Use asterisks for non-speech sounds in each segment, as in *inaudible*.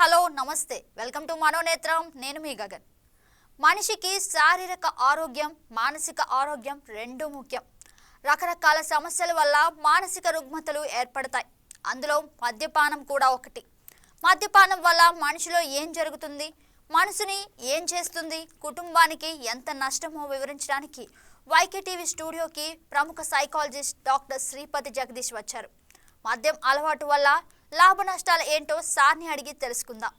Hello నమస్తే. Welcome to Manonetram. నేను మీ గగన్. మనిషికి శారీరక ఆరోగ్యం మానసిక ఆరోగ్యం రెండు ముఖ్యం. రకరకాల సమస్యల వల్ల మానసిక రుగ్మతలు ఏర్పడతాయి. అందులో మద్యపానం కూడా ఒకటి. మద్యపానం వల్ల మనిషిలో ఏం జరుగుతుంది? మనసుని ఏం చేస్తుంది? కుటుంబానికి ఎంత నష్టమో వివరించడానికి వైకే టీవీ స్టూడియోకి ప్రముఖ సైకాలజిస్ట్ డాక్టర్ శ్రీపతి జగదీష్ వచ్చారు. మద్యం అలవాటు వల్ల లాభ నష్టాలు ఏంటో సార్ని అడిగి తెలుసుకుందాం.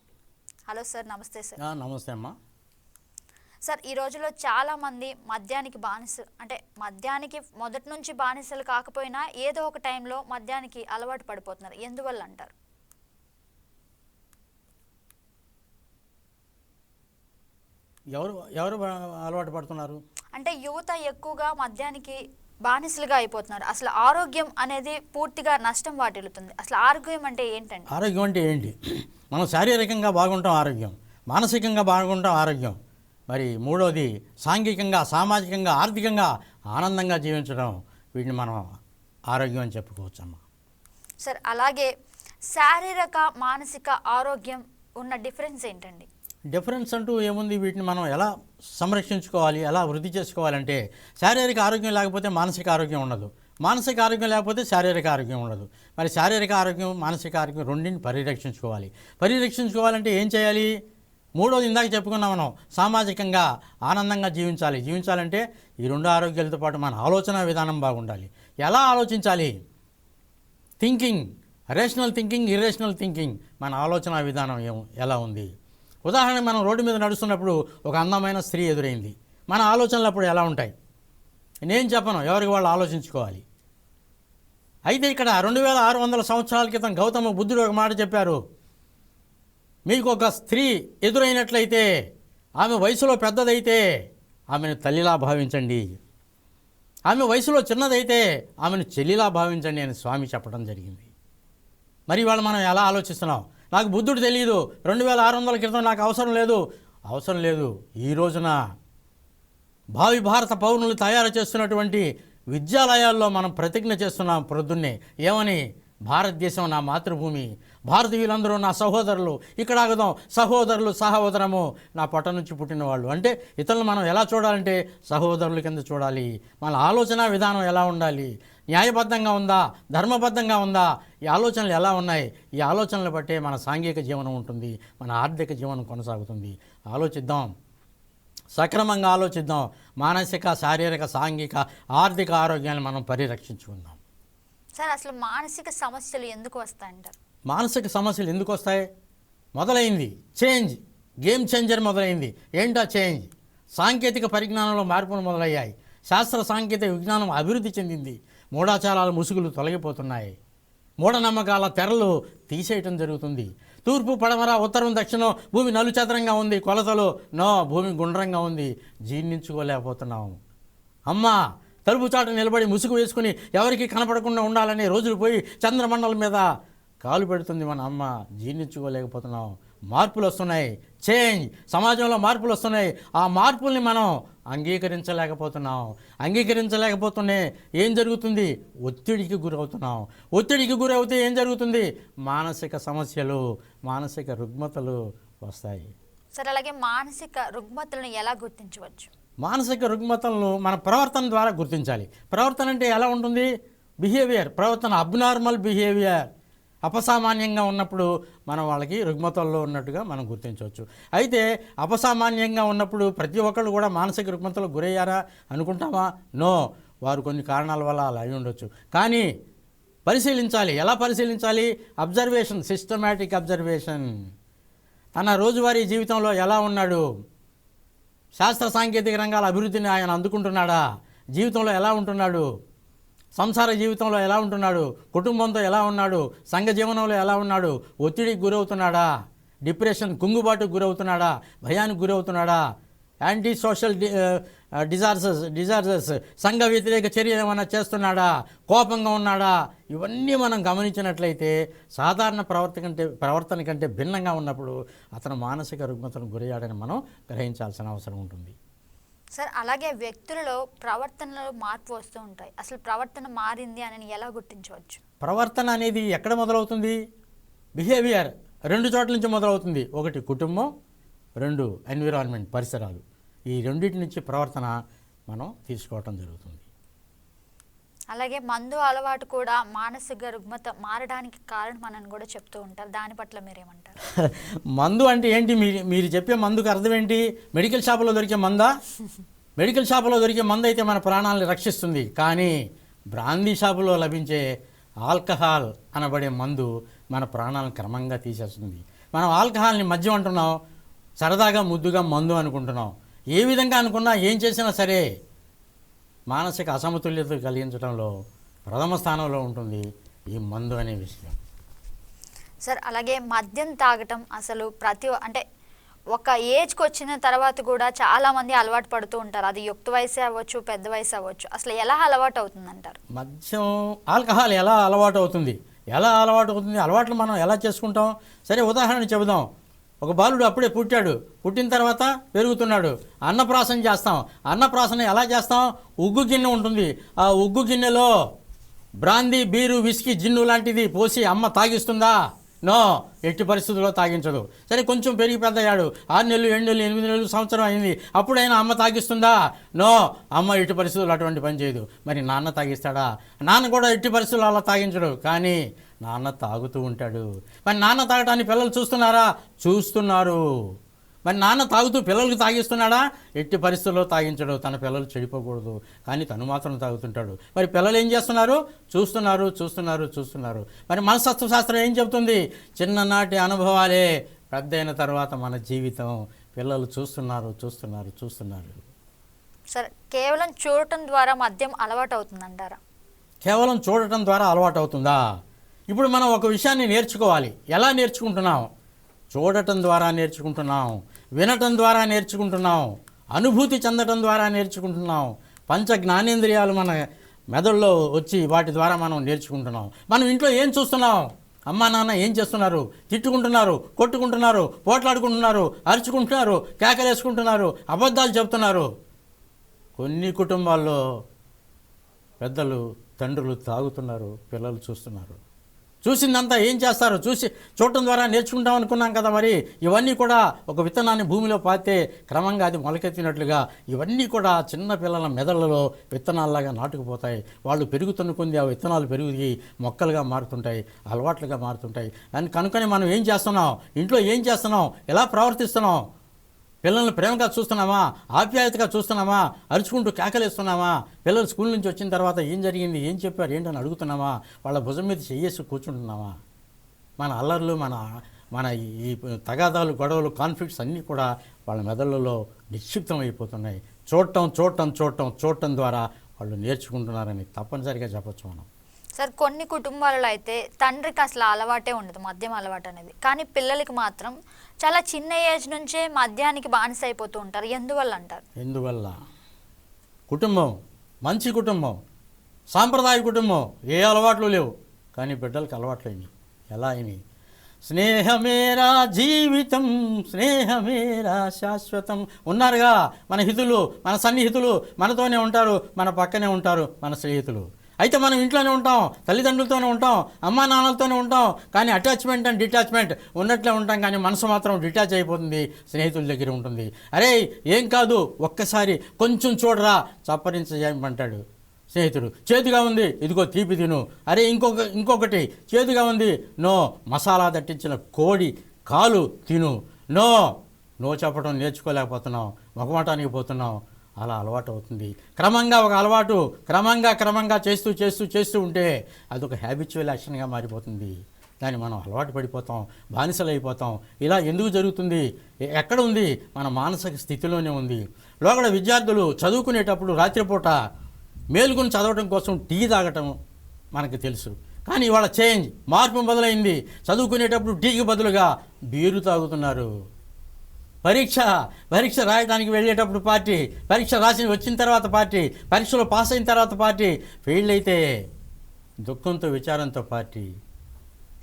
హలో సార్ నమస్తే సార్. నమస్తే అమ్మా. సార్ ఈ రోజుల్లో చాలా మంది మద్యానికి బానిస అంటే మద్యానికి మొదటి నుంచి బానిసలు కాకపోయినా ఏదో ఒక టైంలో మద్యానికి అలవాటు పడిపోతున్నారు. ఎందువల్ల అంటారు? ఎవరు ఎవరు అలవాటు పడుతున్నారు? అంటే యువత ఎక్కువగా మద్యానికి బానిసలుగా అయిపోతున్నారు. అసలు ఆరోగ్యం అనేది పూర్తిగా నష్టం వాటిల్లుతుంది. అసలు ఆరోగ్యం అంటే ఏంటండి? ఆరోగ్యం అంటే ఏంటి? మనం శారీరకంగా బాగుంటాం ఆరోగ్యం. మానసికంగా బాగుంటాం ఆరోగ్యం. మరి మూడోది సాంఘికంగా సామాజికంగా ఆర్థికంగా ఆనందంగా జీవించడం. వీటిని మనం ఆరోగ్యం అని చెప్పుకోవచ్చమ్మా. సార్ అలాగే శారీరక మానసిక ఆరోగ్యం ఉన్న డిఫరెన్స్ ఏంటండి? డిఫరెన్స్ అంటూ ఏముంది? వీటిని మనం ఎలా సంరక్షించుకోవాలి ఎలా వృద్ధి చేసుకోవాలంటే శారీరక ఆరోగ్యం లేకపోతే మానసిక ఆరోగ్యం ఉండదు. మానసిక ఆరోగ్యం లేకపోతే శారీరక ఆరోగ్యం ఉండదు. మరి శారీరక ఆరోగ్యం మానసిక ఆరోగ్యం రెండింటిని పరిరక్షించుకోవాలి. పరిరక్షించుకోవాలంటే ఏం చేయాలి? మూడోది ఇందాక చెప్పుకున్నాం మనం సామాజికంగా ఆనందంగా జీవించాలి. జీవించాలంటే ఈ రెండు ఆరోగ్యాలతో పాటు మన ఆలోచన విధానం బాగుండాలి. ఎలా ఆలోచించాలి? Thinking rational thinking irrational thinking. మన ఆలోచన విధానం ఎలా ఉంది? ఉదాహరణ మనం రోడ్డు మీద నడుస్తున్నప్పుడు ఒక అందమైన స్త్రీ ఎదురైంది. మన ఆలోచనలు అప్పుడు ఎలా ఉంటాయి? నేను చెప్పను ఎవరికి వాళ్ళు ఆలోచించుకోవాలి. అయితే ఇక్కడ రెండు వేల ఆరు వందల సంవత్సరాల క్రితం గౌతమ బుద్ధుడు ఒక మాట చెప్పారు. మీకు ఒక స్త్రీ ఎదురైనట్లయితే ఆమె వయసులో పెద్దదైతే ఆమెను తల్లిలా భావించండి. ఆమె వయసులో చిన్నదైతే ఆమెను చెల్లిలా భావించండి అని స్వామి చెప్పడం జరిగింది. మరి వాళ్ళు మనం ఎలా ఆలోచిస్తున్నాం? నాకు బుద్ధుడు తెలియదు రెండు వేల ఆరు వందల క్రితం నాకు అవసరం లేదు. అవసరం లేదు. ఈ రోజున భావి భారత పౌరులు తయారు చేస్తున్నటువంటి విద్యాలయాల్లో మనం ప్రతిజ్ఞ చేస్తున్నాం ప్రొద్దున్నే. ఏమని? భారతదేశం నా మాతృభూమి. భారతీయులందరూ నా సహోదరులు. ఇక్కడ ఆగుదాం. సహోదరులు సహోదరము నా పొట్ట నుంచి పుట్టిన వాళ్ళు. అంటే ఇతరులు మనం ఎలా చూడాలంటే సహోదరుల కింద చూడాలి. మన ఆలోచన విధానం ఎలా ఉండాలి? న్యాయబద్ధంగా ఉందా? ధర్మబద్ధంగా ఉందా? ఈ ఆలోచనలు ఎలా ఉన్నాయి? ఈ ఆలోచనలు బట్టే మన సాంఘిక జీవనం ఉంటుంది మన ఆర్థిక జీవనం కొనసాగుతుంది. ఆలోచిద్దాం. సక్రమంగా ఆలోచిద్దాం. మానసిక శారీరక సాంఘిక ఆర్థిక ఆరోగ్యాన్ని మనం పరిరక్షించుకుందాం. సార్ అసలు మానసిక సమస్యలు ఎందుకు వస్తాయంటారు? మానసిక సమస్యలు ఎందుకు వస్తాయి? మొదలైంది. చేంజ్. గేమ్ చేంజర్ మొదలైంది. ఏంటా చేంజ్? సాంకేతిక పరిజ్ఞానంలో మార్పులు మొదలయ్యాయి. శాస్త్ర సాంకేతిక విజ్ఞానం అభివృద్ధి చెందింది. మూఢాచారాల ముసుగులు తొలగిపోతున్నాయి. మూఢనమ్మకాల తెరలు తీసేయటం జరుగుతుంది. తూర్పు పడమర ఉత్తరం దక్షిణం భూమి నలుచదరంగా ఉంది. కొలతలు నో భూమి గుండ్రంగా ఉంది. జీర్ణించుకోలేకపోతున్నాం. అమ్మా తలుపు చాట నిలబడి ముసుగు వేసుకుని ఎవరికి కనపడకుండా ఉండాలనే రోజులు పోయి చంద్రమండలం మీద కాలు పెడుతుంది మన అమ్మ. జీర్ణించుకోలేకపోతున్నాం. మార్పులు వస్తున్నాయి. చేంజ్! సమాజంలో మార్పులు వస్తున్నాయి. ఆ మార్పుల్ని మనం అంగీకరించలేకపోతున్నాం అంగీకరించలేకపోతూనే ఏం జరుగుతుంది? ఒత్తిడికి గురవుతున్నాం ఒత్తిడికి గురవుతే ఏం జరుగుతుంది? మానసిక సమస్యలు మానసిక రుగ్మతలు వస్తాయి. సార్ అలాగే మానసిక రుగ్మతలను ఎలా గుర్తించవచ్చు? మానసిక రుగ్మతలను మన ప్రవర్తన ద్వారా గుర్తించాలి. ప్రవర్తన అంటే ఎలా ఉంటుంది? బిహేవియర్ ప్రవర్తన అబ్నార్మల్ బిహేవియర్. అపసామాన్యంగా ఉన్నప్పుడు మనం వాళ్ళకి రుగ్మతల్లో ఉన్నట్టుగా మనం గుర్తించవచ్చు. అయితే అపసామాన్యంగా ఉన్నప్పుడు ప్రతి ఒక్కళ్ళు కూడా మానసిక రుగ్మతలకు గురయ్యారా అనుకుంటామా? నో. వారు కొన్ని కారణాల వల్ల అలా అయి ఉండొచ్చు. కానీ పరిశీలించాలి. ఎలా పరిశీలించాలి? Observation systematic observation. తన రోజువారీ జీవితంలో ఎలా ఉన్నాడు? శాస్త్ర సాంకేతిక రంగాల అభివృద్ధిని ఆయన అందుకుంటున్నాడా? జీవితంలో ఎలా ఉంటున్నాడు? సంసార జీవితంలో ఎలా ఉంటున్నాడు? కుటుంబంతో ఎలా ఉన్నాడు? సంఘ జీవనంలో ఎలా ఉన్నాడు? ఒత్తిడికి గురవుతున్నాడా? డిప్రెషన్ కుంగుబాటుకు గురవుతున్నాడా? భయానికి గురవుతున్నాడా? యాంటీ సోషల్ డి డిజార్సర్స్ డిజార్సర్స్ సంఘ వ్యతిరేక చర్య ఏమైనా చేస్తున్నాడా? కోపంగా ఉన్నాడా? ఇవన్నీ మనం గమనించినట్లయితే సాధారణ ప్రవర్తన కంటే ప్రవర్తన కంటే భిన్నంగా ఉన్నప్పుడు అతను మానసిక రుగ్మతను గురయ్యాడని మనం గ్రహించాల్సిన అవసరం ఉంటుంది. సార్ అలాగే వ్యక్తులలో ప్రవర్తనలో మార్పు వస్తూ ఉంటాయి. అసలు ప్రవర్తన మారింది అని ఎలా గుర్తించవచ్చు? ప్రవర్తన అనేది ఎక్కడ మొదలవుతుంది? బిహేవియర్ రెండు చోట్ల నుంచి మొదలవుతుంది. ఒకటి కుటుంబం రెండు ఎన్విరాన్మెంట్ పరిసరాలు. ఈ రెండింటి నుంచి ప్రవర్తన మనం తీసుకోవటం జరుగుతుంది. అలాగే మందు అలవాటు కూడా మానసిక రుగ్మత మారడానికి కారణం అని కూడా చెప్తూ ఉంటారు. దాని పట్ల మీరేమంటారు? *laughs* మందు అంటే ఏంటి? మీరు మీరు చెప్పే మందుకు అర్థం ఏంటి? మెడికల్ షాపులో దొరికే మందా? *laughs* మెడికల్ షాపులో దొరికే మందు అయితే మన ప్రాణాలను రక్షిస్తుంది. కానీ బ్రాందీ షాపులో లభించే ఆల్కహాల్ అనబడే మందు మన ప్రాణాలను క్రమంగా తీసేస్తుంది. మనం ఆల్కహాల్ని మద్యం అంటున్నాం సరదాగా ముద్దుగా మందు అనుకుంటున్నాం. ఏ విధంగా అనుకున్నా ఏం చేసినా సరే మానసిక అసమతుల్యత కలిగించడంలో ప్రథమ స్థానంలో ఉంటుంది ఈ మందు అనే విషయం. సార్ అలాగే మద్యం తాగటం అసలు ప్రతి అంటే ఒక ఏజ్కి వచ్చిన తర్వాత కూడా చాలా మంది అలవాటు పడుతూ ఉంటారు. అది యుక్త వయసే అవ్వచ్చు పెద్ద వయసు అవ్వచ్చు. అసలు ఎలా అలవాటు అవుతుందంటారు? మద్యం ఆల్కహాల్ ఎలా అలవాటు అవుతుంది? ఎలా అలవాటు అవుతుంది? అలవాట్లు మనం ఎలా చేసుకుంటాం? సరే ఉదాహరణ చెబుదాం. ఒక బాలుడు అప్పుడే పుట్టాడు. పుట్టిన తర్వాత పెరుగుతున్నాడు. అన్నప్రాసన చేస్తాం. అన్నప్రాసన ఎలా చేస్తాం? ఉగ్గు గిన్నె ఉంటుంది. ఆ ఉగ్గు గిన్నెలో బ్రాందీ బీరు విస్కీ జిన్ను లాంటిది పోసి అమ్మ తాగిస్తుందా? నో ఎట్టి పరిస్థితుల్లో తాగించదు. సరే కొంచెం పెరిగి పెద్దయ్యాడు. ఆరు నెలలు ఏడు నెలలు ఎనిమిది నెలలు సంవత్సరం అయింది. అప్పుడైనా అమ్మ తాగిస్తుందా? నో అమ్మ ఎట్టి పరిస్థితుల్లో అటువంటి పని చేయదు. మరి నాన్న తాగిస్తాడా? నాన్న కూడా ఎట్టి పరిస్థితుల్లో అలా తాగించడు. కానీ నాన్న తాగుతూ ఉంటాడు. మరి నాన్న తాగటాన్ని పిల్లలు చూస్తున్నారా? చూస్తున్నారు. మరి నాన్న తాగుతూ పిల్లలకు తాగిస్తున్నాడా? ఎట్టి పరిస్థితుల్లో తాగించడు. తన పిల్లలు చెడిపోకూడదు. కానీ తను మాత్రం తాగుతుంటాడు. మరి పిల్లలు ఏం చేస్తున్నారు? చూస్తున్నారు చూస్తున్నారు చూస్తున్నారు. మరి మనస్తత్వ శాస్త్రం ఏం చెబుతుంది? చిన్ననాటి అనుభవాలే పెద్ద అయిన తర్వాత మన జీవితం. పిల్లలు చూస్తున్నారు చూస్తున్నారు చూస్తున్నారు. సార్ కేవలం చూడటం ద్వారా మద్యం అలవాటు అవుతుందంటారా కేవలం చూడటం ద్వారా అలవాటు అవుతుందా ఇప్పుడు మనం ఒక విషయాన్ని నేర్చుకోవాలి. ఎలా నేర్చుకుంటున్నాం? చూడటం ద్వారా నేర్చుకుంటున్నాం. వినటం ద్వారా నేర్చుకుంటున్నాం. అనుభూతి చెందటం ద్వారా నేర్చుకుంటున్నాం. పంచ జ్ఞానేంద్రియాలు మన మెదడులో వచ్చి వాటి ద్వారా మనం నేర్చుకుంటున్నాం. మనం ఇంట్లో ఏం చూస్తున్నాం? అమ్మా నాన్న ఏం చేస్తున్నారు? తిట్టుకుంటున్నారు కొట్టుకుంటున్నారు పోట్లాడుకుంటున్నారు అరుచుకుంటున్నారు కేకలేసుకుంటున్నారు అబద్ధాలు చెబుతున్నారు. కొన్ని కుటుంబాల్లో పెద్దలు తండ్రులు తాగుతున్నారు పిల్లలు చూస్తున్నారు. చూసిందంతా ఏం చేస్తారు? చూసి చూడటం ద్వారా నేర్చుకుంటాం అనుకున్నాం కదా మరి. ఇవన్నీ కూడా ఒక విత్తనాన్ని భూమిలో పాతే క్రమంగా అది మొలకెత్తినట్లుగా ఇవన్నీ కూడా చిన్న పిల్లల మెదళ్ళలో విత్తనాల్లాగా నాటుకుపోతాయి. వాళ్ళు పెరుగుతున్న కొంది ఆ విత్తనాలు పెరిగి మొక్కలుగా మారుతుంటాయి అలవాట్లుగా మారుతుంటాయి. దాన్ని కనుక్కొని మనం ఏం చేస్తున్నాం? ఇంట్లో ఏం చేస్తున్నాం? ఎలా ప్రవర్తిస్తున్నాం? పిల్లల్ని ప్రేమగా చూస్తున్నామా ఆప్యాయతగా చూస్తున్నామా అరుచుకుంటూ కేకలేస్తున్నామా పిల్లలు స్కూల్ నుంచి వచ్చిన తర్వాత ఏం జరిగింది? ఏం చెప్పారు? ఏంటని అడుగుతున్నామా వాళ్ళ భుజం మీద చెయ్యేసి కూర్చుంటున్నామా మన అల్లర్లు మన మన ఈ తగాదాలు గొడవలు కాన్ఫ్లిక్ట్స్ అన్నీ కూడా వాళ్ళ మెదళ్ళలో నిక్షిప్తం అయిపోతున్నాయి చూడటం చూడటం చూడటం చూడటం ద్వారా వాళ్ళు నేర్చుకుంటున్నారని తప్పనిసరిగా చెప్పచ్చు మనం. సార్ కొన్ని కుటుంబాలలో అయితే తండ్రికి అసలు అలవాటే ఉండదు మద్యం అలవాటు అనేది. కానీ పిల్లలకి మాత్రం చాలా చిన్న ఏజ్ నుంచే మద్యానికి బానిస అయిపోతూ ఉంటారు. ఎందువల్ల అంటారు? ఎందువల్ల? కుటుంబం మంచి కుటుంబం సాంప్రదాయ కుటుంబం ఏ అలవాట్లు లేవు. కానీ బిడ్డలకు అలవాట్లు అయినాయి. ఎలా అయినాయి? స్నేహమేరా జీవితం స్నేహమేరా శాశ్వతం. ఉన్నారుగా మన హితులు మన సన్నిహితులు మనతోనే ఉంటారు మన పక్కనే ఉంటారు మన స్నేహితులు. అయితే మనం ఇంట్లోనే ఉంటాం తల్లిదండ్రులతోనే ఉంటాం అమ్మా నాన్నలతోనే ఉంటాం కానీ అటాచ్మెంట్ అండ్ డిటాచ్మెంట్ ఉన్నట్లే ఉంటాం కానీ మనసు మాత్రం డిటాచ్ అయిపోతుంది స్నేహితుల దగ్గర ఉంటుంది. అరే ఏం కాదు ఒక్కసారి కొంచెం చూడరా చప్పరించమంటాడు స్నేహితుడు. చేతిగా ఉంది ఇదిగో తీపి తిను. అరే ఇంకొక ఇంకొకటి చేతిగా ఉంది. నో మసాలా దట్టించిన కోడి కాలు తిను. నో నో చెప్పడం నేర్చుకోలేకపోతున్నాం మొగమాటానికి పోతున్నాం. అలా అలవాటు అవుతుంది క్రమంగా ఒక అలవాటు క్రమంగా క్రమంగా చేస్తూ చేస్తూ చేస్తూ ఉంటే అదొక హ్యాబిచువల్ యాక్షన్గా మారిపోతుంది. దాన్ని మనం అలవాటు పడిపోతాం బానిసలు అయిపోతాం ఇలా ఎందుకు జరుగుతుంది? ఎక్కడ ఉంది? మన మానసిక స్థితిలోనే ఉంది. లోగడ విద్యార్థులు చదువుకునేటప్పుడు రాత్రిపూట మేలుకుని చదవటం కోసం టీ తాగటం మనకు తెలుసు. కానీ ఇవాళ చేంజ్ మార్పు మొదలైంది. చదువుకునేటప్పుడు టీకి బదులుగా బీరు తాగుతున్నారు. పరీక్ష పరీక్ష రాయడానికి వెళ్ళేటప్పుడు పార్టీ పరీక్ష రాసి వచ్చిన తర్వాత పార్టీ పరీక్షలో పాస్ అయిన తర్వాత పార్టీ ఫెయిల్ అయితే దుఃఖంతో విచారంతో పార్టీ.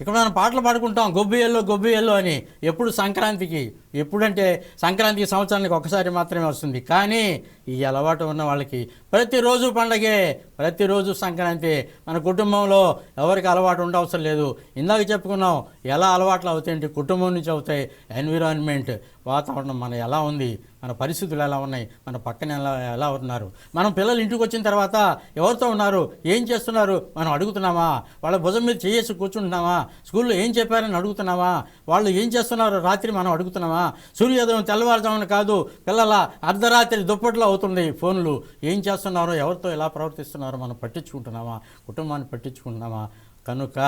ఇక్కడ మనం పాటలు పాడుకుంటాం గొబ్బియల్లో గొబ్బియల్లో అని. ఎప్పుడు సంక్రాంతికి ఎప్పుడంటే సంక్రాంతి సంవత్సరానికి ఒకసారి మాత్రమే వస్తుంది. కానీ ఈ అలవాటు ఉన్న వాళ్ళకి ప్రతిరోజు పండగే ప్రతిరోజు సంక్రాంతి. మన కుటుంబంలో ఎవరికి అలవాటు ఉండవసరం లేదు. ఇందాక చెప్పుకున్నాం ఎలా అలవాట్లు అవుతాయంటే కుటుంబం నుంచి అవుతాయి. ఎన్విరాన్మెంట్ వాతావరణం మన ఎలా ఉంది? మన పరిస్థితులు ఎలా ఉన్నాయి? మన పక్కన ఎలా ఎలా ఉన్నారు? మనం పిల్లలు ఇంటికి వచ్చిన తర్వాత ఎవరితో ఉన్నారు? ఏం చేస్తున్నారు? మనం అడుగుతున్నామా? వాళ్ళ భుజం మీద చేసి కూర్చుంటున్నామా? స్కూల్లో ఏం చెప్పారని అడుగుతున్నామా? వాళ్ళు ఏం చేస్తున్నారు రాత్రి మనం అడుగుతున్నామా? సూర్యోదయం తెల్లవారుజామున కాదు పిల్లల అర్ధరాత్రి దుప్పట్లో అవుతుంది ఫోన్లు. ఏం చేస్తున్నారో ఎవరితో ఎలా ప్రవర్తిస్తున్నారో మనం పట్టించుకుంటున్నామా? కుటుంబాన్ని పట్టించుకుంటున్నామా? కనుక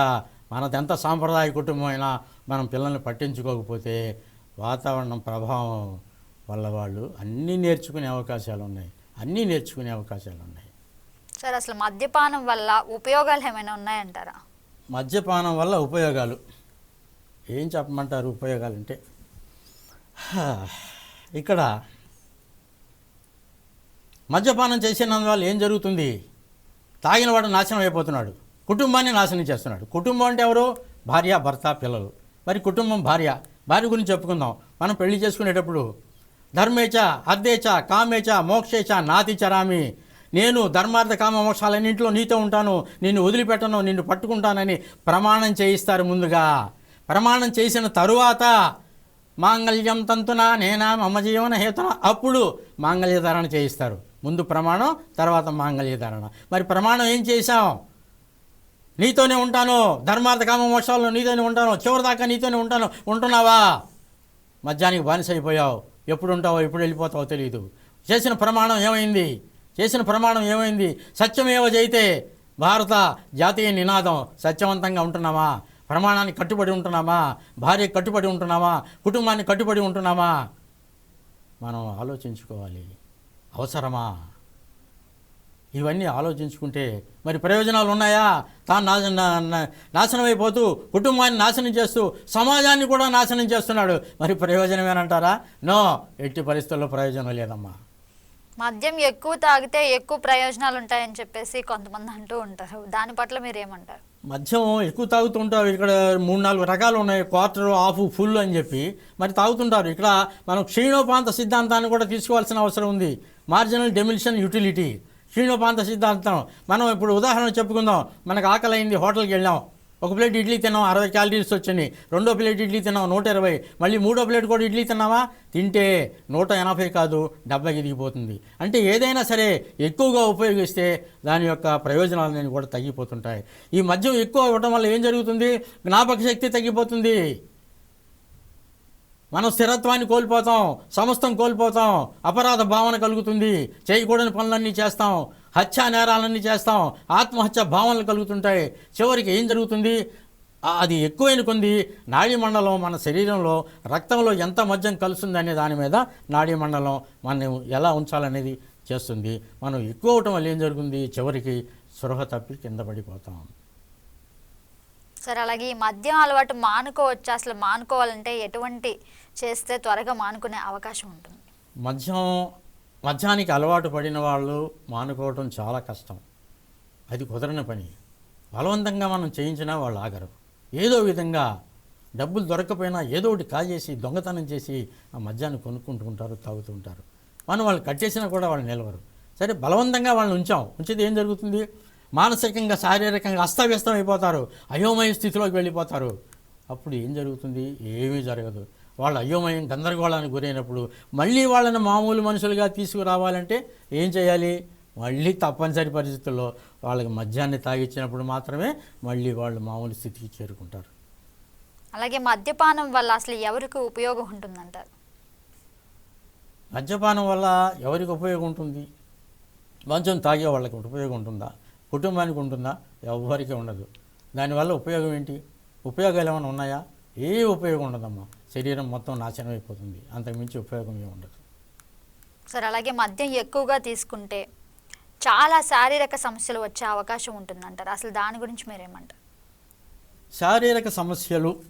మనదెంత సాంప్రదాయ కుటుంబం అయినా మనం పిల్లల్ని పట్టించుకోకపోతే వాతావరణం ప్రభావం వల్ల వాళ్ళు అన్నీ నేర్చుకునే అవకాశాలు ఉన్నాయి. అన్నీ నేర్చుకునే అవకాశాలు ఉన్నాయి. సార్ అసలు మద్యపానం వల్ల ఉపయోగాలు ఏమైనా ఉన్నాయంటారా? మద్యపానం వల్ల ఉపయోగాలు. ఏం చెప్పమంటారు ఉపయోగాలు అంటే? ఇక్కడ మద్యపానం చేసినందువల్ల ఏం జరుగుతుంది? తాగినవాడు నాశనం అయిపోతున్నాడు. కుటుంబాన్ని నాశనం చేస్తున్నాడు. కుటుంబం అంటే ఎవరు? భార్య భర్త పిల్లలు. మరి కుటుంబం భార్య. భార్య గురించి చెప్పుకుందాం. మనం పెళ్ళి చేసుకునేటప్పుడు ధర్మేచ అద్దేచ కామేచ మోక్షేచ నాతి చరామి నేను ధర్మార్థ కామ మోక్షాలన్నింటిలో నీతో ఉంటాను. నిన్ను వదిలిపెట్టను నిన్ను పట్టుకుంటానని ప్రమాణం చేయిస్తారు ముందుగా. ప్రమాణం చేసిన తరువాత మాంగళ్యం తంతున నేనా మమ జీవన హేతున? అప్పుడు మాంగళ్యధారణ చేయిస్తారు. ముందు ప్రమాణం తర్వాత మాంగళ్యధారణ మరి ప్రమాణం ఏం చేశాం? నీతోనే ఉంటాను. ధర్మార్థ కామ మోక్షాల్లో నీతోనే ఉంటాను. చివరి దాకా నీతోనే ఉంటాను. ఉంటున్నావా? మద్యానికి బానిస అయిపోయావు ఎప్పుడు ఉంటావో ఎప్పుడు వెళ్ళిపోతావో తెలియదు చేసిన ప్రమాణం ఏమైంది? చేసిన ప్రమాణం ఏమైంది? సత్యమేవ జైతే భారత జాతీయ నినాదం సత్యవంతంగా ఉంటున్నామా? ప్రమాణానికి కట్టుబడి ఉంటున్నామా? భార్య కట్టుబడి ఉంటున్నామా? కుటుంబానికి కట్టుబడి ఉంటున్నామా? మనం ఆలోచించుకోవాలి. అవసరమా? ఇవన్నీ ఆలోచించుకుంటే మరి ప్రయోజనాలు ఉన్నాయా? తాను నాశనం అయిపోతూ కుటుంబాన్ని నాశనం చేస్తూ సమాజాన్ని కూడా నాశనం చేస్తున్నాడు. మరి ప్రయోజనమేనంటారా నో ఎట్టి పరిస్థితుల్లో ప్రయోజనం లేదమ్మా. మద్యం ఎక్కువ తాగితే ఎక్కువ ప్రయోజనాలు ఉంటాయని చెప్పేసి కొంతమంది అంటూ ఉంటారు. దాని పట్ల మీరు ఏమంటారు మద్యం ఎక్కువ తాగుతుంటారు. ఇక్కడ మూడు నాలుగు రకాలు ఉన్నాయి. క్వార్టర్ హాఫ్ ఫుల్ అని చెప్పి. మరి తాగుతుంటారు. ఇక్కడ మనం క్షీణోపాంత సిద్ధాంతాన్ని కూడా తీసుకోవాల్సిన అవసరం ఉంది. Marginal డెమిలిషన్ utility. క్షీణోపాంత సిద్ధాంతం. మనం ఇప్పుడు ఉదాహరణ చెప్పుకుందాం. మనకు ఆకలి అయింది హోటల్కి వెళ్ళాం. ఒక ప్లేట్ ఇడ్లీ తిన్నాం అరవై క్యాలరీస్ వచ్చినాయి రెండో ప్లేట్ ఇడ్లీ తిన్నాం నూట ఇరవై. మళ్ళీ మూడో ప్లేట్ కూడా ఇడ్లీ తిన్నావా? తింటే నూట ఎనభై కాదు డెబ్బై దిగిపోతుంది అంటే ఏదైనా సరే ఎక్కువగా ఉపయోగిస్తే దాని యొక్క ప్రయోజనాలన్నీ కూడా తగ్గిపోతుంటాయి. ఈ మద్యం ఎక్కువ ఇవ్వడం వల్ల ఏం జరుగుతుంది? జ్ఞాపక శక్తి తగ్గిపోతుంది. మనం స్థిరత్వాన్ని కోల్పోతాం సమస్తం కోల్పోతాం అపరాధ భావన కలుగుతుంది చేయకూడని పనులన్నీ చేస్తాం హత్యా నేరాలన్నీ చేస్తాం ఆత్మహత్య భావనలు కలుగుతుంటాయి. చివరికి ఏం జరుగుతుంది? అది ఎక్కువైన కొంది నాడీమండలం మన శరీరంలో రక్తంలో ఎంత మద్యం కలుస్తుంది అనే దాని మీద నాడీమండలం మనం ఎలా ఉంచాలనేది చేస్తుంది. మనం ఎక్కువ అవటం వల్ల ఏం జరుగుతుంది? చివరికి స్పృహ తప్పి కింద పడిపోతాం. సరే అలాగే ఈ మద్యం అలవాటు మానుకోవచ్చు? అసలు మానుకోవాలంటే ఎటువంటి చేస్తే త్వరగా మానుకునే అవకాశం ఉంటుంది. మద్యం మద్యానికి అలవాటు పడిన వాళ్ళు మానుకోవటం చాలా కష్టం. అది కుదరని పని. బలవంతంగా మనం చేయించినా వాళ్ళు ఆగరు. ఏదో విధంగా డబ్బులు దొరకపోయినా ఏదో ఒకటి కాజేసి దొంగతనం చేసి ఆ మద్యాన్ని కొనుక్కుంటూ ఉంటారు తాగుతూ ఉంటారు. మనం వాళ్ళు కట్టేసినా కూడా వాళ్ళు నిలవరు. సరే బలవంతంగా వాళ్ళని ఉంచాం. ఉంచితే ఏం జరుగుతుంది? మానసికంగా శారీరకంగా అస్తవ్యస్తం అయిపోతారు. అయోమయ స్థితిలోకి వెళ్ళిపోతారు. అప్పుడు ఏం జరుగుతుంది? ఏమీ జరగదు. వాళ్ళు అయోమయం గందరగోళానికి గురైనప్పుడు మళ్ళీ వాళ్ళని మామూలు మనుషులుగా తీసుకురావాలంటే ఏం చేయాలి? మళ్ళీ తప్పనిసరి పరిస్థితుల్లో వాళ్ళకి మద్యాన్ని తాగిచ్చినప్పుడు మాత్రమే మళ్ళీ వాళ్ళు మామూలు స్థితికి చేరుకుంటారు. అలాగే మద్యపానం వల్ల అసలు ఎవరికి ఉపయోగం ఉంటుందంటారు మద్యపానం వల్ల ఎవరికి ఉపయోగం ఉంటుంది? మంచం తాగే వాళ్ళకి ఉపయోగం ఉంటుందా? కుటుంబానికి ఉంటుందా? ఎవరికి ఉండదు. దానివల్ల ఉపయోగం ఏంటి? ఉపయోగాలు ఏమైనా ఉన్నాయా? ఏ ఉపయోగం ఉండదమ్మా. శరీరం మొత్తం నాశనం అయిపోతుంది. అంతకుమించి ఉపయోగం ఏమి ఉండదు. సరే అలాగే మద్యం ఎక్కువగా తీసుకుంటే చాలా శారీరక సమస్యలు వచ్చే అవకాశం ఉంటుందంటారు. అసలు దాని గురించి మీరేమంటారు? శారీరక సమస్యలు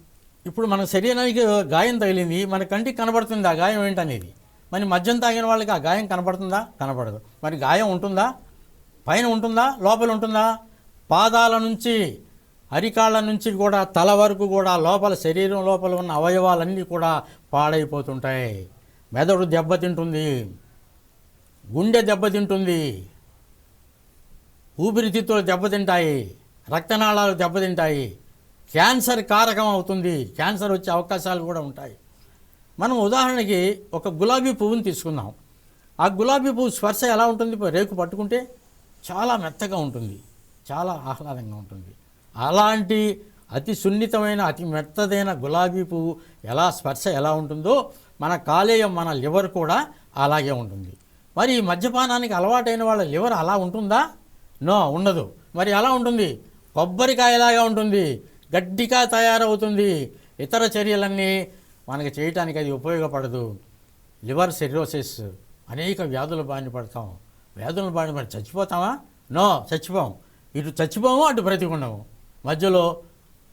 ఇప్పుడు మన శరీరానికి గాయం తగిలింది మన కంటికి కనబడుతుంది ఆ గాయం ఏంటనేది. మరి మద్యం తాగిన వాళ్ళకి ఆ గాయం కనబడుతుందా? కనబడదు. మరి గాయం ఉంటుందా? పైన ఉంటుందా? లోపల ఉంటుందా? పాదాల నుంచి అరికాళ్ళ నుంచి కూడా తల వరకు కూడా లోపల శరీరం లోపల ఉన్న అవయవాలన్నీ కూడా పాడైపోతుంటాయి. మెదడు దెబ్బతింటుంది. గుండె దెబ్బతింటుంది. ఊపిరితిత్తులు దెబ్బతింటాయి. రక్తనాళాలు దెబ్బతింటాయి. క్యాన్సర్ కారకం అవుతుంది. క్యాన్సర్ వచ్చే అవకాశాలు కూడా ఉంటాయి. మనం ఉదాహరణకి ఒక గులాబీ పువ్వుని తీసుకుందాం. ఆ గులాబీ పువ్వు స్పర్శ ఎలా ఉంటుంది? రేకు పట్టుకుంటే చాలా మెత్తగా ఉంటుంది. చాలా ఆహ్లాదంగా ఉంటుంది. అలాంటి అతి సున్నితమైన అతి మెత్తదైన గులాబీ పువ్వు ఎలా స్పర్శ ఎలా ఉంటుందో మన కాలేయం మన లివర్ కూడా అలాగే ఉంటుంది. మరి ఈ మద్యపానానికి అలవాటైన వాళ్ళ లివర్ అలా ఉంటుందా? నో ఉండదు. మరి అలా ఉంటుంది? కొబ్బరికాయలాగా ఉంటుంది. గడ్డిగా తయారవుతుంది. ఇతర చర్యలన్నీ మనకి చేయటానికి అది ఉపయోగపడదు. లివర్ సెరోసిస్ అనేక వ్యాధుల బారిన పడతాం. వ్యాధుల బారిన పడి చచ్చిపోతామా? నో చచ్చిపోం. ఇటు చచ్చిపోము అటు బ్రతికున్నాము మధ్యలో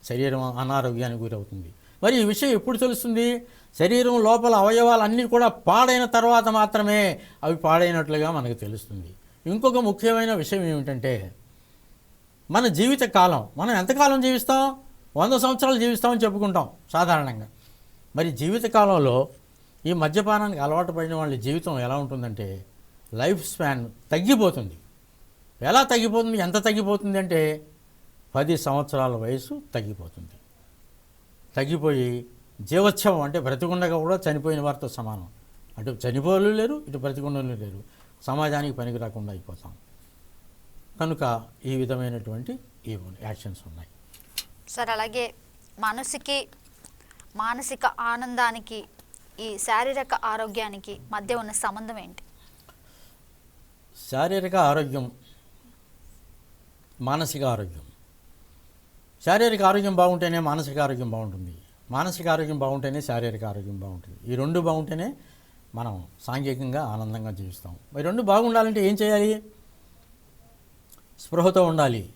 శరీరం అనారోగ్యానికి గురవుతుంది. మరి ఈ విషయం ఎప్పుడు తెలుస్తుంది? శరీరం లోపల అవయవాలు అన్నీ కూడా పాడైన తర్వాత మాత్రమే అవి పాడైనట్లుగా మనకు తెలుస్తుంది. ఇంకొక ముఖ్యమైన విషయం ఏమిటంటే మన జీవిత కాలం మనం ఎంతకాలం జీవిస్తాం? వంద సంవత్సరాలు జీవిస్తామని చెప్పుకుంటాం సాధారణంగా. మరి జీవిత కాలంలో ఈ మద్యపానానికి అలవాటు పడిన వాళ్ళ జీవితం ఎలా ఉంటుందంటే లైఫ్ స్పాన్ తగ్గిపోతుంది. ఎలా తగ్గిపోతుంది? ఎంత తగ్గిపోతుంది అంటే పది సంవత్సరాల వయసు తగ్గిపోతుంది. తగ్గిపోయి జీవోత్సవం అంటే బ్రతికుండగా కూడా చనిపోయిన వారితో సమానం. అటు చనిపోలు లేరు ఇటు బ్రతికుండలు లేరు. సమాజానికి పనికి రాకుండా అయిపోతాం. కనుక ఈ విధమైనటువంటి ఈ యాక్షన్స్ ఉన్నాయి. సార్ అలాగే మనసుకి మానసిక ఆనందానికి ఈ శారీరక ఆరోగ్యానికి మధ్య ఉన్న సంబంధం ఏంటి? శారీరక ఆరోగ్యం మానసిక ఆరోగ్యం. శారీరక ఆరోగ్యం బాగుంటేనే మానసిక ఆరోగ్యం బాగుంటుంది. మానసిక ఆరోగ్యం బాగుంటేనే శారీరక ఆరోగ్యం బాగుంటుంది. ఈ రెండు బాగుంటేనే మనం సాంఘికంగా ఆనందంగా జీవిస్తాం. ఈ రెండు బాగుండాలంటే ఏం చేయాలి? స్పృహతో ఉండాలి.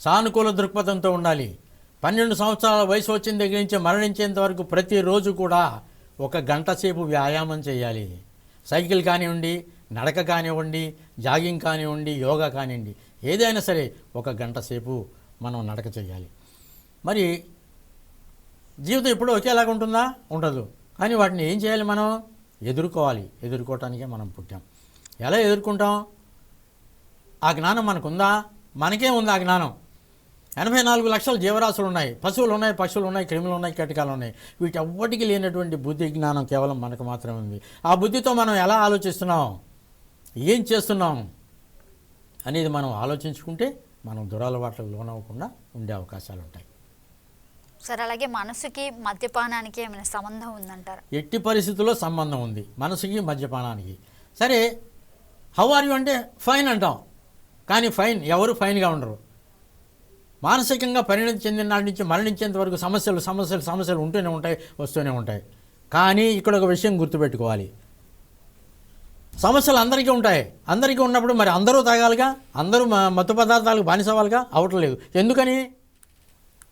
సానుకూల దృక్పథంతో ఉండాలి. పన్నెండు సంవత్సరాల వయసు వచ్చిన దగ్గర నుంచి మరణించేంత వరకు ప్రతిరోజు కూడా ఒక గంట సేపు వ్యాయామం చేయాలి. సైకిల్ కానివ్వండి నడక కానివ్వండి జాగింగ్ కానివ్వండి యోగా కానివ్వండి. ఏదైనా సరే ఒక గంట సేపు మనం నడక చేయాలి. మరి జీవితం ఎప్పుడూ ఒకేలాగా ఉంటుందా? ఉండదు. కానీ వాటిని ఏం చేయాలి మనం? ఎదుర్కోవాలి. ఎదుర్కోవటానికే మనం పుట్టాం. ఎలా ఎదుర్కొంటాం? ఆ జ్ఞానం మనకుందా? మనకే ఉంది ఆ జ్ఞానం. ఎనభై నాలుగు లక్షల జీవరాశులు ఉన్నాయి పశువులు ఉన్నాయి పక్షులు ఉన్నాయి క్రిములు ఉన్నాయి కీటకాలు ఉన్నాయి వీటి ఎవ్వటికి లేనటువంటి బుద్ధి జ్ఞానం కేవలం మనకు మాత్రమే ఉంది. ఆ బుద్ధితో మనం ఎలా ఆలోచిస్తున్నాం? ఏం చేస్తున్నాం? అనేది మనం ఆలోచించుకుంటే మనం దురలవాట్లకు లోనవ్వకుండా ఉండే అవకాశాలు ఉంటాయి సరే అలాగే మనసుకి మద్యపానానికి ఏమైనా సంబంధం ఉందంటారు? ఎట్టి పరిస్థితుల్లో సంబంధం ఉంది. మనసుకి మద్యపానానికి. సరే హౌ ఆర్ యు అంటే ఫైన్ అంటాం. కానీ ఫైన్ ఎవరు ఫైన్గా ఉండరు. మానసికంగా పరిణతి చెందిన నాటి నుంచి మరణించేంత వరకు సమస్యలు సమస్యలు సమస్యలు ఉంటూనే ఉంటాయి వస్తూనే ఉంటాయి. కానీ ఇక్కడ ఒక విషయం గుర్తుపెట్టుకోవాలి. సమస్యలు అందరికీ ఉంటాయి. అందరికీ ఉన్నప్పుడు మరి అందరూ తాగాలిగా? అందరూ మ- మత్తు పదార్థాలకు బానిసవాలిగా అవట్లేదు. ఎందుకని?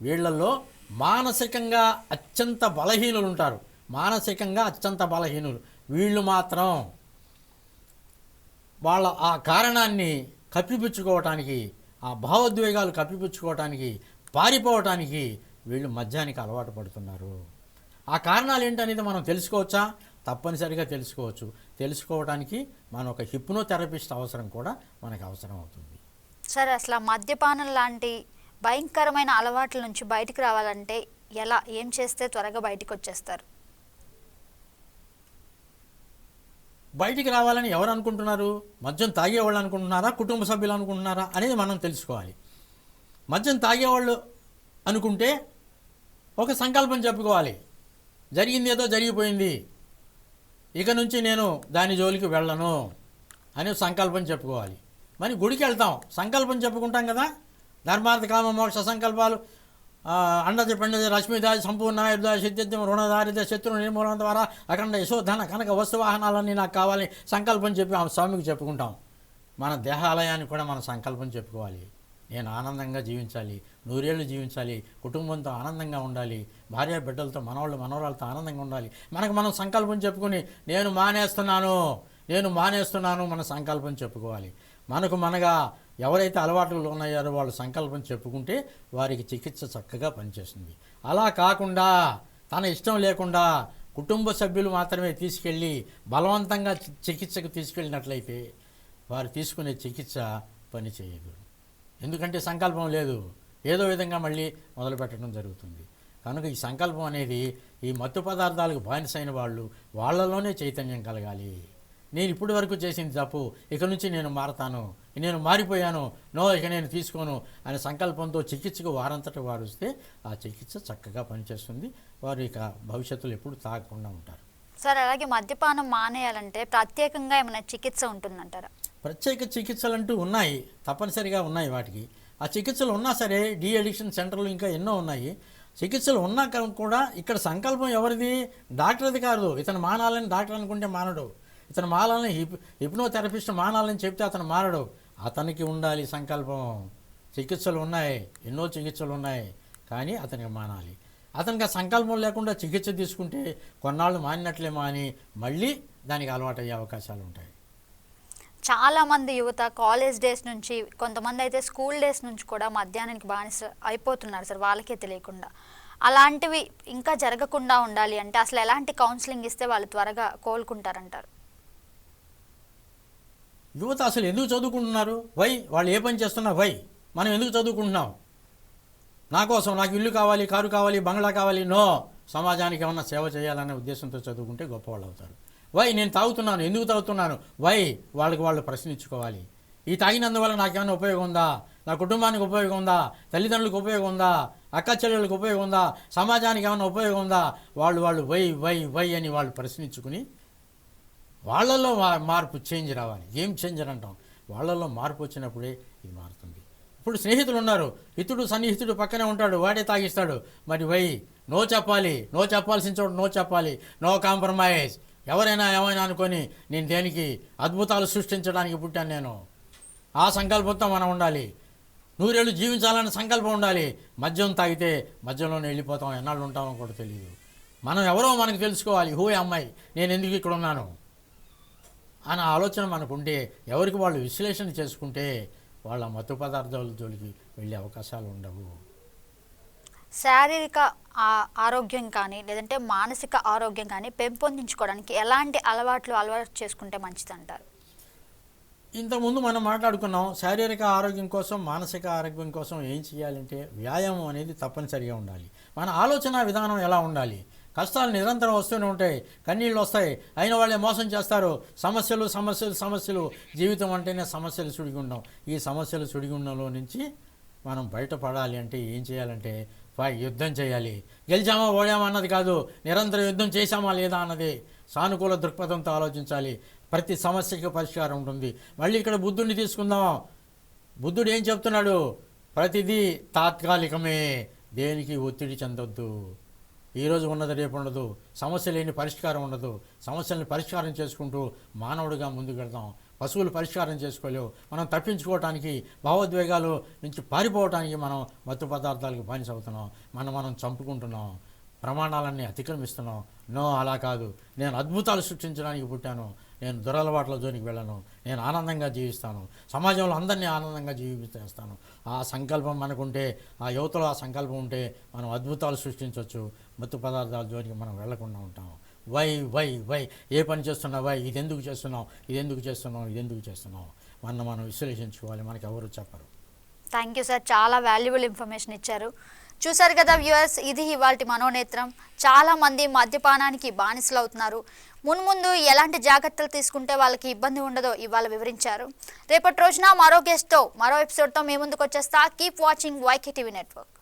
వీళ్ళల్లో మానసికంగా అత్యంత బలహీనులు ఉంటారు మానసికంగా అత్యంత బలహీనులు. వీళ్ళు మాత్రం వాళ్ళ ఆ కారణాన్ని కప్పిపుచ్చుకోవటానికి ఆ భావోద్వేగాలు కప్పిపుచ్చుకోవటానికి పారిపోవటానికి వీళ్ళు మద్యానికి అలవాటు పడుతున్నారు. ఆ కారణాలు ఏంటనేది మనం తెలుసుకోవచ్చా? తప్పనిసరిగా తెలుసుకోవచ్చు. తెలుసుకోవడానికి మనం ఒక హిప్నోథెరపిస్ట్ అవసరం కూడా మనకు అవసరం అవుతుంది. సరే అసలు మద్యపానం లాంటి భయంకరమైన అలవాట్ల నుంచి బయటికి రావాలంటే ఎలా ఏం చేస్తే త్వరగా బయటికి వచ్చేస్తారు బయటికి రావాలని ఎవరు అనుకుంటున్నారు? మద్యం తాగేవాళ్ళు అనుకుంటున్నారా? కుటుంబ సభ్యులు అనుకుంటున్నారా? అనేది మనం తెలుసుకోవాలి. మద్యం తాగేవాళ్ళు అనుకుంటే ఒక సంకల్పం చెప్పుకోవాలి. జరిగింది ఏదో జరిగిపోయింది. ఇక నుంచి నేను దాని జోలికి వెళ్ళను అని సంకల్పం చెప్పుకోవాలి. మరి గుడికి వెళ్తాం. సంకల్పం చెప్పుకుంటాం కదా? ధర్మార్థ కామ మోక్ష సంకల్పాలు అండది పండది రశ్మిదాది సంపూర్ణ ఆయుర్ద సిద్ధిత్యం రుణదారిద్ర శత్రు నిర్మూలన ద్వారా అఖండ యశోధన కనుక వస్తు వాహనాలన్నీ నాకు కావాలి సంకల్పం చెప్పి ఆ స్వామికి చెప్పుకుంటాం. మన దేహాలయాన్ని కూడా మన సంకల్పం చెప్పుకోవాలి. నేను ఆనందంగా జీవించాలి నూరేళ్ళు జీవించాలి కుటుంబంతో ఆనందంగా ఉండాలి భార్య బిడ్డలతో మనవాళ్ళు మనవరాలతో ఆనందంగా ఉండాలి. మనకు మనం సంకల్పం చెప్పుకొని నేను మానేస్తున్నాను నేను మానేస్తున్నాను మన సంకల్పం చెప్పుకోవాలి. మనకు మనగా ఎవరైతే అలవాట్లు ఉన్నాయో వాళ్ళు సంకల్పం చెప్పుకుంటే వారికి చికిత్స చక్కగా పనిచేస్తుంది. అలా కాకుండా తన ఇష్టం లేకుండా కుటుంబ సభ్యులు మాత్రమే తీసుకెళ్ళి బలవంతంగా చికిత్సకు తీసుకెళ్ళినట్లయితే వారు తీసుకునే చికిత్స పని చేయదు. ఎందుకంటే సంకల్పం లేదు. ఏదో విధంగా మళ్ళీ మొదలు పెట్టడం జరుగుతుంది. కనుక ఈ సంకల్పం అనేది ఈ మత్తు పదార్థాలకు బానిసైన వాళ్ళు వాళ్ళలోనే చైతన్యం కలగాలి. నేను ఇప్పటి వరకు చేసింది తప్పు ఇక నుంచి నేను మారతాను నేను మారిపోయాను నో ఇక నేను తీసుకోను అనే సంకల్పంతో చికిత్సకు వారంతట వారు వస్తే ఆ చికిత్స చక్కగా పనిచేస్తుంది. వారు ఇక భవిష్యత్తులో ఎప్పుడు తాగకుండా ఉంటారు. సార్ అలాగే మద్యపానం మానేయాలంటే ప్రత్యేకంగా ఏమైనా చికిత్స ఉంటుందంటారా? ప్రత్యేక చికిత్సలు అంటూ ఉన్నాయి తప్పనిసరిగా ఉన్నాయి వాటికి. ఆ చికిత్సలు ఉన్నా సరే డీ అడిక్షన్ సెంటర్లు ఇంకా ఎన్నో ఉన్నాయి. చికిత్సలు ఉన్నాక కూడా ఇక్కడ సంకల్పం ఎవరిది? డాక్టర్ది కాదు ఇతను మానాలని డాక్టర్ అనుకుంటే మానడు. ఇతను మానాలని హిప్ హిప్నోథెరపిస్ట్ మానాలని చెప్తే అతను మారడు. అతనికి ఉండాలి సంకల్పం. చికిత్సలు ఉన్నాయి. ఎన్నో చికిత్సలు ఉన్నాయి. కానీ అతనికి మానాలి. అతనికి ఆ సంకల్పం లేకుండా చికిత్స తీసుకుంటే కొన్నాళ్ళు మానినట్లే మాని మళ్ళీ దానికి అలవాటు అయ్యే అవకాశాలు ఉంటాయి. చాలామంది యువత కాలేజ్ డేస్ నుంచి కొంతమంది అయితే స్కూల్ డేస్ నుంచి కూడా మధ్యాహ్నానికి బానిస అయిపోతున్నారు సార్ వాళ్ళకే తెలియకుండా. అలాంటివి ఇంకా జరగకుండా ఉండాలి అంటే అసలు ఎలాంటి కౌన్సిలింగ్ ఇస్తే వాళ్ళు త్వరగా కోలుకుంటారంటారు? యువత అసలు ఎందుకు చదువుకుంటున్నారు? వై వాళ్ళు ఏ పని చేస్తున్నారు వై. మనం ఎందుకు చదువుకుంటున్నాం? నా కోసం నాకు ఇల్లు కావాలి కారు కావాలి బంగ్లా కావాలి. నో. సమాజానికి ఏమన్నా సేవ చేయాలనే ఉద్దేశంతో చదువుకుంటే గొప్పవాళ్ళు అవుతారు. వై నేను తాగుతున్నాను. ఎందుకు తాగుతున్నాను? వై వాళ్ళకి వాళ్ళు ప్రశ్నించుకోవాలి. ఈ తాగినందువల్ల నాకేమైనా ఉపయోగం ఉందా? నా కుటుంబానికి ఉపయోగం ఉందా? తల్లిదండ్రులకు ఉపయోగం ఉందా? అక్క చెల్లెళ్ళకి ఉపయోగం ఉందా? సమాజానికి ఏమైనా ఉపయోగం ఉందా? వాళ్ళు వాళ్ళు వై వై వై అని వాళ్ళు ప్రశ్నించుకుని వాళ్ళల్లో మా- మార్పు చేంజ్ రావాలి. ఏం చేంజ్ అని అంటాం? వాళ్ళల్లో మార్పు వచ్చినప్పుడే ఇది మారుతుంది. ఇప్పుడు స్నేహితులు ఉన్నారు. ఇతుడు సన్నిహితుడు పక్కనే ఉంటాడు. వాడే తాగిస్తాడు. మరి వై? నో చెప్పాలి. నో చెప్పాల్సిన చోటు నో చెప్పాలి. No compromise. ఎవరైనా ఏమైనా అనుకొని నేను దేనికి అద్భుతాలు సృష్టించడానికి పుట్టాను నేను? ఆ సంకల్పంతో మనం ఉండాలి. నూరేళ్ళు జీవించాలనే సంకల్పం ఉండాలి. మద్యం తాగితే మధ్యలోనే వెళ్ళిపోతాం. ఎన్నాళ్ళు ఉంటామో కూడా తెలియదు మనం ఎవరో మనకు తెలుసుకోవాలి. హూ అమ్మాయి? నేను ఎందుకు ఇక్కడ ఉన్నాను? అన్న ఆలోచన మనకు ఉంటే ఎవరికి వాళ్ళు విశ్లేషణ చేసుకుంటే వాళ్ళ మత్తు పదార్థాల జోలికి వెళ్ళే అవకాశాలు ఉండవు. శారీరక ఆరోగ్యం కానీ లేదంటే మానసిక ఆరోగ్యం కానీ పెంపొందించుకోవడానికి ఎలాంటి అలవాట్లు అలవాటు చేసుకుంటే మంచిది అంటారు ఇంతకుముందు మనం మాట్లాడుకున్నాం శారీరక ఆరోగ్యం కోసం మానసిక ఆరోగ్యం కోసం ఏం చేయాలంటే వ్యాయామం అనేది తప్పనిసరిగా ఉండాలి. మన ఆలోచన విధానం ఎలా ఉండాలి? కష్టాలు నిరంతరం వస్తూనే ఉంటాయి. కన్నీళ్ళు వస్తాయి. అయిన వాళ్ళే మోసం చేస్తారు. సమస్యలు సమస్యలు సమస్యలు. జీవితం అంటేనే సమస్యలు సుడిగుండం. ఈ సమస్యలు సుడిగుండంలో నుంచి మనం బయటపడాలి అంటే ఏం చేయాలంటే పై యుద్ధం చేయాలి. గెలిచామా ఓడామా అన్నది కాదు. నిరంతరం యుద్ధం చేశామా లేదా అన్నది సానుకూల దృక్పథంతో ఆలోచించాలి. ప్రతి సమస్యకి పరిష్కారం ఉంటుంది. మళ్ళీ ఇక్కడ బుద్ధుడిని తీసుకుందాం. బుద్ధుడు ఏం చెప్తున్నాడు? ప్రతిదీ తాత్కాలికమే. దేనికి ఒత్తిడి చెందొద్దు. ఈరోజు ఉన్నది రేపు ఉండదు. సమస్య లేని పరిష్కారం ఉండదు. సమస్యల్ని పరిష్కారం చేసుకుంటూ మానవుడిగా ముందుకు వెళ్దాం. పశువులు పరిష్కారం చేసుకోలేవు. మనం తప్పించుకోవటానికి భావోద్వేగాలు నుంచి పారిపోవటానికి మనం మత్తు పదార్థాలకు బానిస అవుతున్నాం మనం మనం చంపుకుంటున్నాం. ప్రమాణాలన్నీ అతిక్రమిస్తున్నాం. నో అలా కాదు. నేను అద్భుతాలు సృష్టించడానికి పుట్టాను. నేను దురలవాట్ల జోనికి వెళ్ళను. నేను ఆనందంగా జీవిస్తాను. సమాజంలో అందరినీ ఆనందంగా జీవిస్తేస్తాను ఆ సంకల్పం మనకుంటే ఆ యువతలో ఆ సంకల్పం ఉంటే మనం అద్భుతాలు సృష్టించవచ్చు మత్తు పదార్థాల జోనికి మనం వెళ్ళకుండా ఉంటాం. వై వై వై ఏ పని చేస్తున్నావు? వై ఇది ఎందుకు చేస్తున్నావు? ఇది ఎందుకు చేస్తున్నావు? ఇది ఎందుకు చేస్తున్నావు? మన మనం విశ్లేషించుకోవాలి. మనకి ఎవరు చెప్పరు. థ్యాంక్ యూ సార్ చాలా వాల్యుబుల్ ఇన్ఫర్మేషన్ ఇచ్చారు. చూశారు కదా వ్యూవర్స్ ఇది ఇవాళ మనోనేత్రం. చాలా మంది మద్యపానానికి బానిసలు అవుతున్నారు మున్ముందు ఎలాంటి జాగ్రత్తలు తీసుకుంటే వాళ్ళకి ఇబ్బంది ఉండదో ఇవాళ వివరించారు. రేపటి రోజున మరో గెస్ట్తో మరో ఎపిసోడ్తో మీ ముందుకు వచ్చేస్తా keep watching YK TV network